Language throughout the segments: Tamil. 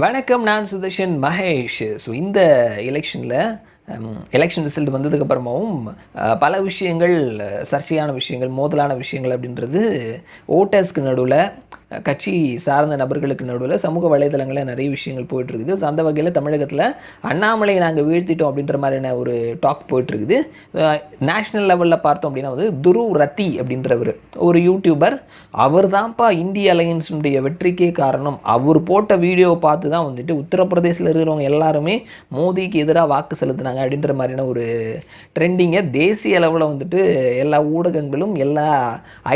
வணக்கம் நான் சுதர்ஷன் மகேஷ். ஸோ இந்த எலெக்ஷனில் எலெக்ஷன் ரிசல்ட் வந்ததுக்கப்புறமாவும் பல விஷயங்கள் சர்ச்சையான விஷயங்கள் மோதலான விஷயங்கள் அப்படின்றது ஓட்டர்ஸ்க்கு நடுவில் கட்சி சார்ந்த நபர்களுக்கு நடுவில் சமூக வலைதளங்களில் நிறைய விஷயங்கள் போயிட்டுருக்குது. ஸோ அந்த வகையில் தமிழகத்தில் அண்ணாமலை நாங்கள் வீழ்த்திட்டோம் அப்படின்ற மாதிரியான ஒரு டாக் போயிட்டுருக்குது. நேஷ்னல் லெவலில் பார்த்தோம் அப்படின்னா வந்து துரு ரத்தி அப்படின்றவர் ஒரு யூடியூபர் அவர் தான்ப்பா இந்திய அலையன்ஸுடைய வெற்றிக்கே காரணம். அவர் போட்ட வீடியோவை பார்த்து தான் வந்துட்டு உத்தரப்பிரதேசில் இருக்கிறவங்க எல்லாருமே மோதிக்கு எதிராக வாக்கு செலுத்தினாங்க அப்படின்ற மாதிரியான ஒரு ட்ரெண்டிங்கை தேசிய அளவில் வந்துட்டு எல்லா ஊடகங்களும் எல்லா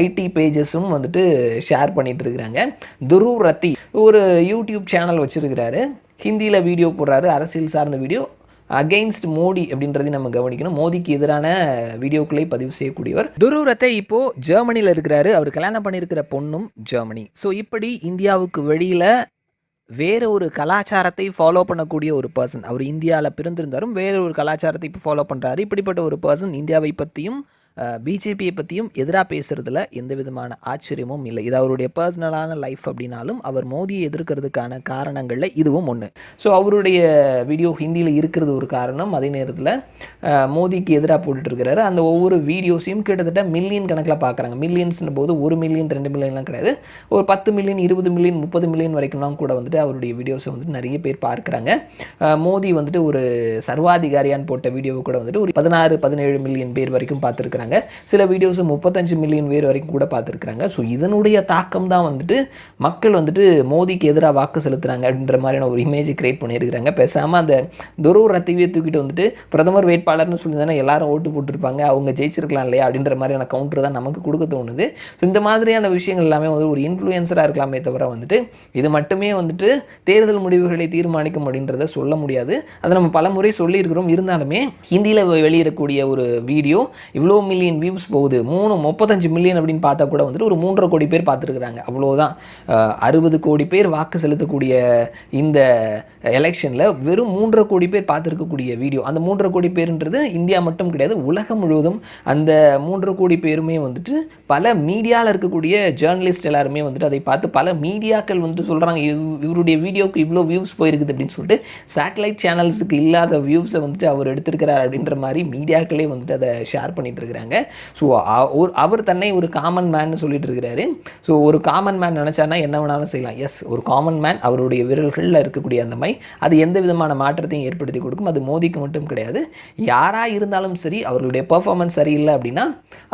ஐடி பேஜஸும் வந்துட்டு ஷேர் பண்ணிகிட்டு இருக்கிறாங்க துரு ரத்தி ஒரு யூடியூப் சேனல் வச்சுருக்கிறாரு. ஹிந்தியில் வீடியோ போடுறாரு அரசியல் சார்ந்த வீடியோ. அகெயின்ஸ்ட் மோடி அப்படின்றதையும் நம்ம கவனிக்கணும். மோடிக்கு எதிரான வீடியோக்களை பதிவு செய்யக்கூடியவர். துருவரத்தை இப்போ ஜெர்மனியில் இருக்கிறாரு. அவர் கல்யாணம் பண்ணியிருக்கிற பொண்ணும் ஜெர்மனி. ஸோ இப்படி இந்தியாவுக்கு வெளியில் வேற ஒரு கலாச்சாரத்தை ஃபாலோ பண்ணக்கூடிய ஒரு பர்சன் அவர் இந்தியாவில் பிறந்திருந்தாலும் வேற ஒரு கலாச்சாரத்தை இப்போ ஃபாலோ பண்ணுறாரு இப்படிப்பட்ட ஒரு பர்சன் இந்தியாவை பற்றியும் பிஜேபியை பற்றியும் எதிராக பேசுகிறதுல எந்த விதமான ஆச்சரியமும் இல்லை. இது அவருடைய பர்சனலான லைஃப் அப்படின்னாலும் அவர் மோதியை எதிர்க்கிறதுக்கான காரணங்களில் இதுவும் ஒன்று ஸோ அவருடைய வீடியோ ஹிந்தியில் இருக்கிறது ஒரு காரணம். அதே நேரத்தில் மோதிக்கு எதிராக போட்டுட்ருக்கிறாரு அந்த ஒவ்வொரு வீடியோஸையும் கிட்டத்தட்ட மில்லியன் கணக்கில் பார்க்குறாங்க மில்லியன்ஸ்னு போது ஒரு மில்லியன் ரெண்டு மில்லியன்லாம் கிடையாது. ஒரு பத்து மில்லியன் இருபது மில்லியன் முப்பது மில்லியன் வரைக்கும்லாம் கூட வந்துட்டு அவருடைய வீடியோஸை வந்துட்டு நிறைய பேர் பார்க்குறாங்க. மோதி வந்துட்டு ஒரு சர்வாதிகாரியான்னு போட்ட வீடியோவை கூட வந்துட்டு ஒரு பதினாறு பதினேழு மில்லியன் பேர் வரைக்கும் பார்த்துருக்குறாங்க. சில வீடியோஸ் முப்பத்தஞ்சு மில்லியன் பேர் வரைக்கும் கூட பார்த்துருக்குறாங்க. ஸோ இதனுடைய தாக்கம் தான் வந்துட்டு மக்கள் வந்துட்டு மோடிக்கு எதிராக வாக்கு செலுத்துறாங்க அப்படின்ற மாதிரியான ஒரு இமேஜ் கிரியேட் பண்ணியிருக்கிறாங்க. பேசாமல் அந்த துருவ ரத்திவியை தூக்கிட்டு வந்துட்டு பிரதமர் வேட்பாளர்னு சொல்லி தானே எல்லாரும் ஓட்டு போட்டிருப்பாங்க. அவங்க ஜெயிச்சிருக்கலாம் இல்லையா அப்படின்ற மாதிரியான கவுண்டர் தான் நமக்கு கொடுக்க தோணுது. ஸோ இந்த மாதிரியான விஷயங்கள் எல்லாமே வந்து ஒரு இன்ஃப்ளூயன்சராக இருக்கலாமே தவிர வந்துட்டு இது மட்டுமே வந்துட்டு தேர்தல் முடிவுகளை தீர்மானிக்கும் அப்படின்றத சொல்ல முடியாது. அதை நம்ம பல முறை சொல்லியிருக்கிறோம். இருந்தாலுமே ஹிந்தியில் வெளியிடக்கூடிய ஒரு வீடியோ இவ்வளோ மில்லியன் வியூஸ் போகுது. மூணு முப்பத்தஞ்சு மில்லியன் அப்படின்னு பார்த்தா கூட வந்துட்டு ஒரு மூன்றரை கோடி பேர் பார்த்துருக்குறாங்க. அவ்வளோதான் அறுபது கோடி பேர் வாக்கு செலுத்தக்கூடிய இந்த எலெக்ஷனில் வெறும் மூன்றரை கோடி பேர் பார்த்துருக்கக்கூடிய வீடியோ. அந்த மூன்றரை கோடி பேருன்றது இந்தியா மட்டும் கிடையாது உலகம் முழுவதும் அந்த மூன்றரை கோடி பேருமே வந்துட்டு பல மீடியாவில் இருக்கக்கூடிய ஜேர்னலிஸ்ட் எல்லாருமே வந்துட்டு அதை பார்த்து பல மீடியாக்கள் வந்துட்டு சொல்கிறாங்க இவருடைய வீடியோவுக்கு இவ்வளோ வியூஸ் போயிருக்குது அப்படின்னு சொல்லிட்டு சேட்டலைட் சேனல்ஸுக்கு இல்லாத வியூஸை வந்துட்டு அவர் எடுத்திருக்கிறார் அப்படின்ற மாதிரி மீடியாக்களே வந்துட்டு அதை ஷேர் பண்ணிட்டு இருக்கிறாங்க. ஸோ அவர் தன்னை ஒரு காமன் மேன் சொல்லிட்டு இருக்கிறாரு. ஸோ ஒரு காமன் மேன் நினச்சானா என்ன வேணாலும் செய்யலாம். எஸ் ஒரு காமன் மேன் அவருடைய விரல்களில் இருக்கக்கூடிய அந்த மை அது எந்த விதமான மாற்றத்தையும் ஏற்படுத்தி கொடுக்கும். அது மோதிக்கு மட்டும் கிடையாது. யாராக இருந்தாலும் சரி அவர்களுடைய பர்ஃபார்மன்ஸ் சரியில்லை அப்படின்னா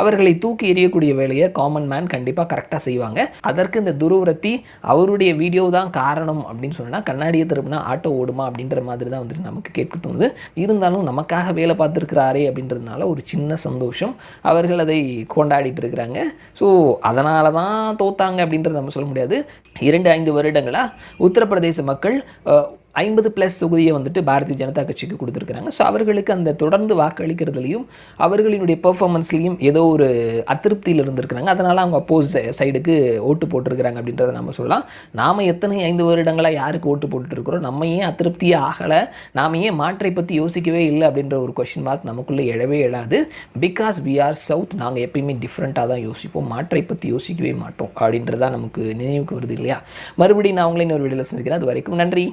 அவர்களை தூக்கி எறியக்கூடிய வேலையை காமன் மேன் கண்டிப்பாக கரெக்டாக செய்வாங்க. அதற்கு இந்த துருவரத்தி அவருடைய வீடியோ தான் காரணம் அப்படின்னு சொன்னால் கண்ணாடியை திருப்பினா ஆட்டோ ஓடுமா அப்படின்ற மாதிரி தான் வந்துட்டு நமக்கு கேட்க தோணுது. இருந்தாலும் நமக்காக வேலை பார்த்துருக்கிறாரே அப்படின்றதுனால ஒரு சின்ன சந்தோஷம். அவர்கள் அதை கொண்டாடிட்டு இருக்கிறாங்க. ஸோ அதனால தான் தோத்தாங்க அப்படின்றத நம்ம சொல்ல முடியாது. இரண்டு ஐந்து வருடங்களாக உத்தரப்பிரதேச மக்கள் ஐம்பது ப்ளஸ் தொகுதியை வந்துட்டு பாரதிய ஜனதா கட்சிக்கு கொடுத்துருக்குறாங்க. ஸோ அவர்களுக்கு அந்த தொடர்ந்து வாக்களிக்கிறதுலையும் அவர்களினுடைய பெர்ஃபார்மன்ஸ்லேயும் ஏதோ ஒரு அதிருப்தியில் இருந்திருக்கிறாங்க. அதனால் அவங்க அப்போஸ் சைடுக்கு ஓட்டு போட்டிருக்கிறாங்க அப்படின்றத நம்ம சொல்லலாம். நாம் எத்தனை ஐந்து வருடங்களாக யாருக்கு ஓட்டு போட்டுருக்கிறோம் நம்ம ஏன் அதிருப்தியே ஆகலை? நாம் ஏன் மாற்றை பற்றி யோசிக்கவே இல்லை அப்படின்ற ஒரு கொஷின் மார்க் நமக்குள்ளே எழவே எழாது. பிகாஸ் வி ஆர் சவுத் நாங்கள் எப்பயுமே டிஃப்ரெண்ட்டாக தான் யோசிப்போம். மாற்றை பற்றி யோசிக்கவே மாட்டோம் அப்படின்றதான் நமக்கு நினைவுக்கு வருது இல்லையா? மறுபடியும் நான் உங்களை இன்னொரு வீடியோவில் சந்திக்கிறேன். அது வரைக்கும் நன்றி.